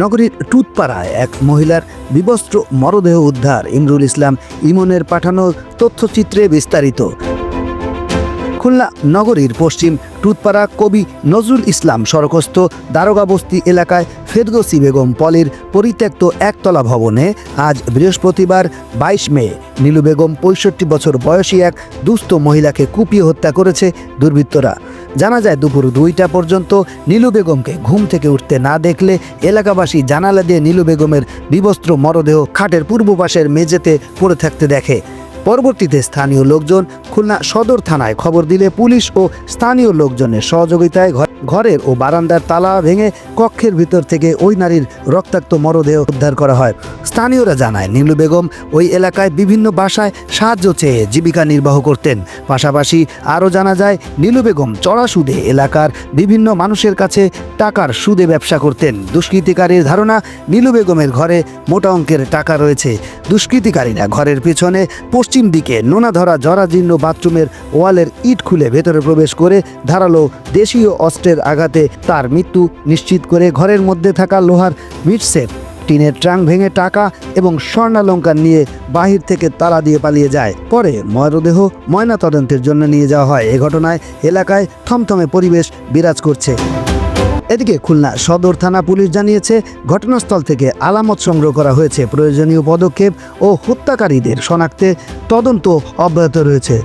নগরীর টুতপাড়ায় এক মহিলার বিবস্ত্র মরদেহ উদ্ধার ইমরুল ইসলাম ইমনের পাঠানো তথ্যচিত্রে বিস্তারিত। খুলনা নগরীর পশ্চিম টুতপাড়া কবি নজরুল ইসলাম সড়কস্থ দারোগা বস্তি এলাকায় ফেরদোসি বেগম পলির পরিত্যক্ত একতলা ভবনে আজ বৃহস্পতিবার বাইশ মে। নীলু বেগম পঁয়ষট্টি বছর বয়সী এক দুস্থ মহিলাকে কুপিয়ে হত্যা করেছে দুর্বৃত্তরা। জানা যায় দুপুর দুইটা পর্যন্ত নীলু বেগমকে ঘুম থেকে উঠতে না দেখলে এলাকাবাসী জানালা দিয়ে নীলু বেগমের বিবস্ত্র মরদেহ খাটের পূর্ব পাশের মেঝেতে পড়ে থাকতে দেখে। পরবর্তীতে স্থানীয় লোকজন খুলনা সদর থানায় খবর দিলে পুলিশ ও স্থানীয় লোকজনের সহযোগিতায় ঘর- ঘরের ও বারান্দার তালা ভেঙে কক্ষের ভিতর থেকে ওই নারীর রক্তাক্ত মরদেহ উদ্ধার করা হয়। স্থানীয়রা জানায়, নীলু বেগম ওই এলাকায় বিভিন্ন বাসায় সাহায্য চেয়ে জীবিকা নির্বাহ করতেন। পাশাপাশি আরও জানা যায়, নীলু বেগম চড়া সুদে এলাকার বিভিন্ন মানুষের কাছে টাকার সুদে ব্যবসা করতেন। দুষ্কৃতিকারীর ধারণা, নীলু বেগমের ঘরে মোটা অঙ্কের টাকা রয়েছে। দুষ্কৃতিকারীরা ঘরের পেছনে পশ্চিম দিকে নোনা ধরা জরাজীর্ণ বাথরুমের ওয়ালের ইট খুলে ভেতরে প্রবেশ করে ধারালো দেশীয় অস্ত্রের আঘাতে তার মৃত্যু নিশ্চিত করে ঘরের মধ্যে থাকা লোহার মিটসেপ টিনের ট্রাং ভেঙে টাকা এবং স্বর্ণালঙ্কার নিয়ে বাহির থেকে তালা দিয়ে পালিয়ে যায়। পরে মরদেহ ময়নাতদন্তের জন্য নিয়ে যাওয়া হয়। এ ঘটনায় এলাকায় থমথমে পরিবেশ বিরাজ করছে। এদিকে খুলনা সদর থানা পুলিশ জানিয়েছে, ঘটনাস্থল থেকে আলামত সংগ্রহ করা হয়েছে। প্রয়োজনীয় পদক্ষেপ ও হত্যাকারীদের শনাক্তে তদন্ত অব্যাহত রয়েছে।